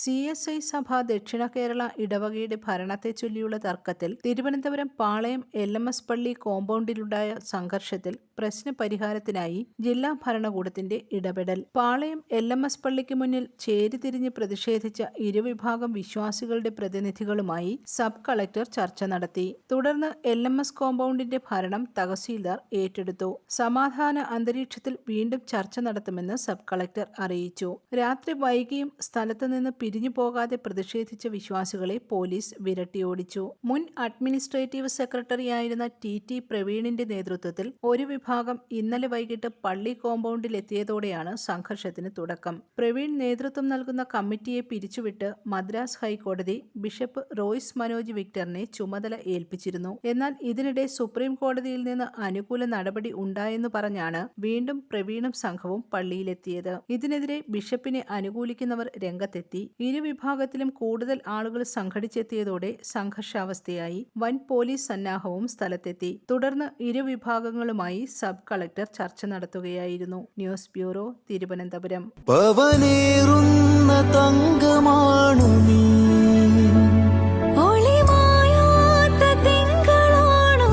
C S I സഭ ദക്ഷിണ കേരള ഇടവകയുടെ ഭരണത്തെ ചൊല്ലിയുള്ള തർക്കത്തിൽ Thiruvananthapuram Palayam L M S പള്ളി കോമ്പൗണ്ടിലുണ്ടായ സംഘർഷത്തിൽ പ്രശ്ന പരിഹാരത്തിനായി ജില്ലാ ഭരണകൂടത്തിന്റെ ഇടപെടൽ. പാളയം എൽ എം എസ് പള്ളിക്ക് മുന്നിൽ ചേരിതിരിഞ്ഞ് പ്രതിഷേധിച്ച ഇരുവിഭാഗം വിശ്വാസികളുടെ പ്രതിനിധികളുമായി സബ് കളക്ടർ ചർച്ച നടത്തി. തുടർന്ന് എൽ എം എസ് കോമ്പൗണ്ടിന്റെ ഭരണം തഹസീൽദാർ ഏറ്റെടുത്തു. സമാധാന അന്തരീക്ഷത്തിൽ വീണ്ടും ചർച്ച നടത്തുമെന്ന് സബ് കളക്ടർ അറിയിച്ചു. രാത്രി വൈകിയും സ്ഥലത്ത് നിന്ന് പിരിഞ്ഞു പോകാതെ പ്രതിഷേധിച്ച വിശ്വാസികളെ പോലീസ് വിരട്ടിയോടിച്ചു. മുൻ അഡ്മിനിസ്ട്രേറ്റീവ് സെക്രട്ടറിയായിരുന്ന ടി ടി പ്രവീണിന്റെ നേതൃത്വത്തിൽ ഒരു വിഭാഗം ഇന്നലെ വൈകിട്ട് പള്ളി കോമ്പൗണ്ടിൽ എത്തിയതോടെയാണ് സംഘർഷത്തിന് തുടക്കം. പ്രവീൺ നേതൃത്വം നൽകുന്ന കമ്മിറ്റിയെ പിരിച്ചുവിട്ട് മദ്രാസ് ഹൈക്കോടതി ബിഷപ്പ് റോയ്സ് മനോജ് വിക്ടറിനെ ചുമതല ഏൽപ്പിച്ചിരുന്നു. എന്നാൽ ഇതിനിടെ സുപ്രീം കോടതിയിൽ നിന്ന് അനുകൂല നടപടി ഉണ്ടായെന്ന് പറഞ്ഞാണ് വീണ്ടും പ്രവീണും സംഘവും പള്ളിയിലെത്തിയത്. ഇതിനെതിരെ ബിഷപ്പിനെ അനുകൂലിക്കുന്നവർ രംഗത്തെത്തി. ഇരുവിഭാഗത്തിലും കൂടുതൽ ആളുകൾ സംഘടിച്ചെത്തിയതോടെ സംഘർഷാവസ്ഥയായി. വൻ പോലീസ് സന്നാഹവും സ്ഥലത്തെത്തി. തുടർന്ന് ഇരുവിഭാഗങ്ങളുമായി സബ് കളക്ടർ ചർച്ച നടത്തുകയായിരുന്നു. News bureau Thiruvananthapuram. തങ്കമാണു നീ. ഒളിമായാത്ത തിങ്കളാണോ